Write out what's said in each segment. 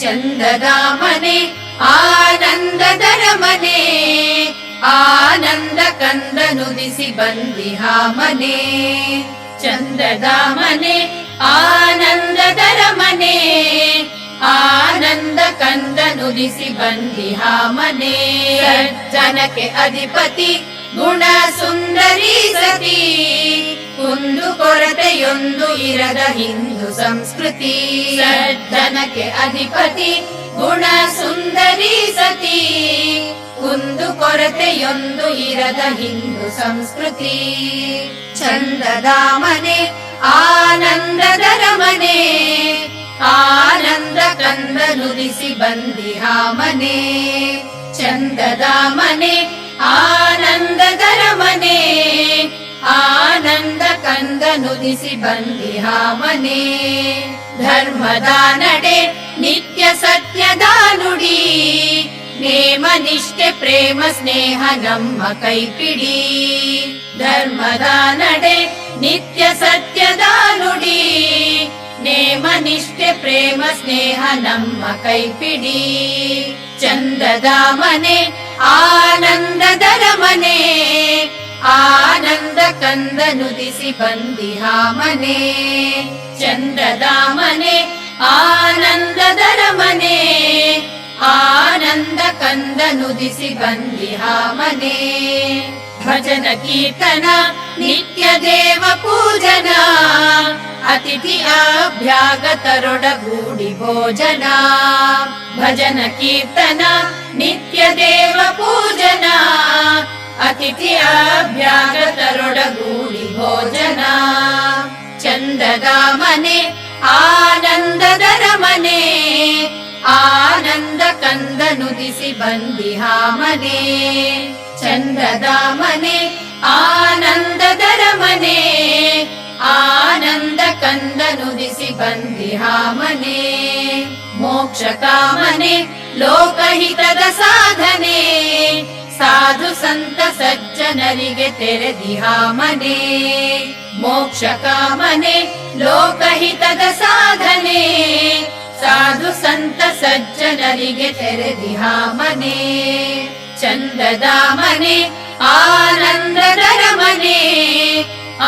ಚಂದದ ಮನೆ ಆನಂದದರ ಮನೆ ಆನಂದ ಕಂದ ನುದಿಸಿ ಬಂದಿಹ ಮನೆ ಚಂದದ ಮನೆ ಆನಂದದರ ಮನೆ ಆನಂದ ಕಂದ ನುದಿಸಿ ಬಂದಿಹ ಮನೆ ಜನಕ್ಕೆ ಅಧಿಪತಿ ಗುಣ ಸುಂದರಿ ಸತಿ, ಒಂದು ಕೊರತೆಯೊಂದು ಇರದ ಹಿಂದೂ ಸಂಸ್ಕೃತಿ. ಸಜ್ಜನಕ್ಕೆ ಅಧಿಪತಿ ಗುಣ ಸುಂದರಿ ಸತಿ, ಒಂದು ಕೊರತೆಯೊಂದು ಇರದ ಹಿಂದೂ ಸಂಸ್ಕೃತಿ. ಚಂದದ ಮನೆ ಆನಂದದರ ಮನೆ ಆನಂದ ಕಂದ ನುಡಿಸಿ ಬಂದಿಹ ಮನೆ. ಚಂದದ ಮನೆ ಆನಂದದರ ुबिहा बन्दिहामने धर्मदानडे नित्यसत्यदानुडी सत्य प्रेम स्नेह नम्म कैपिडी। धर्मदानडे नित्यसत्यदानुडी नडे नेमनिष्ठे प्रेम स्नेह नम्म कैपिडी। कैपीडी आनन्ददरमने ಆನಂದ ಕಂದ ನುದಿಸಿ ಬಂದಿಹ ಮನೆ ಚಂದದ ಮನೆ ಆನಂದದರ ಮನೆ ಆನಂದ ಕಂದ ನುದಿಸಿ ಬಂದಿಹ ಮನೆ. ಭಜನ ಕೀರ್ತನ, ನಿತ್ಯ ದೇವ ಪೂಜನ, ಅತಿಥಿ ಅಭ್ಯಾಗತರೊಡಗೂಡಿ ಭೋಜನ. ಭಜನ ಕೀರ್ತನ, ನಿತ್ಯ ದೇವ ಪೂಜನ. अतिथ्याभ्यागतरुडगूडि भोजना चन्ददामने आनन्ददरमने आनन्द बन्दिहामने। चन्ददामने आनन्ददरमने दरमने बन्दिहामने। मोक्षकामने लोकहितद साधने ಸಾಧು ಸಂತ ಸಜ್ಜನರಿಗೆ ತೆರೆದಿಹಾಮನೆ ಮೋಕ್ಷ ಕಾಮನೆ, ಲೋಕಹಿತದ ಸಾಧನೆ. ಸಾಧು ಸಂತ ಸಜ್ಜನರಿಗೆ ತೆರೆದಿಹಾಮನೆ ಚಂದದಾಮನೆ, ಆನಂದದ ಮನೆ ಆನಂದದರ ಮನೆ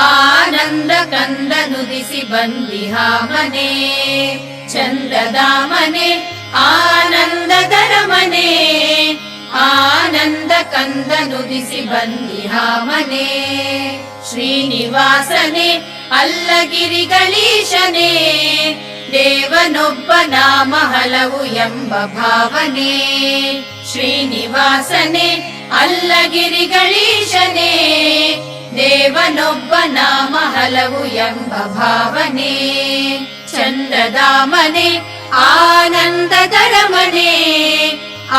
ಆನಂದ ಕಂದ ನುದಿಸಿ ಬಂದಿಹಾಮನೆ ಚಂದದಾಮನೆ, ಆನಂದದ ಮನೆ ಆನಂದದರ ಮನೆ ಆನಂದ ಕಂದ ನುದಿಸಿ ಬಂದಿಹ ಮನೆ ಶ್ರೀನಿವಾಸನೆ ಅಲ್ಲಗಿರಿಗಳೀಶನೇ ದೇವನೊಬ್ಬ ನಾಮ ಹಲವು ಎಂಬ ಭಾವನೆ ಶ್ರೀನಿವಾಸನೆ ಅಲ್ಲಗಿರಿಗಳೀಶನೇ ದೇವನೊಬ್ಬ ನಾಮ ಹಲವು ಎಂಬ ಭಾವನೆ ಚಂದದ ಮನೆ ಆನಂದದರ ಮನೆ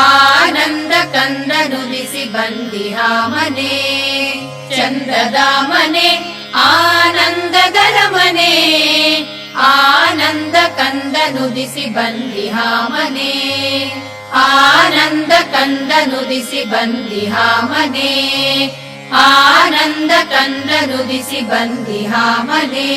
ಆನಂದ ಕಂದ ನುಡಿಸಿ ಬಂದಿಹ ಮನೆ ಚಂದದ ಮನೆ ಆನಂದ ಕಂದ ನುಡಿಸಿ ಬಂದಿಹ ಮನೆ ಆನಂದ ಕಂದ ನುಡಿಸಿ ಬಂದಿಹ ಮನೆ ಆನಂದ ಕಂದ ನುಡಿಸಿ ಬಂದಿಹ ಮನೆ.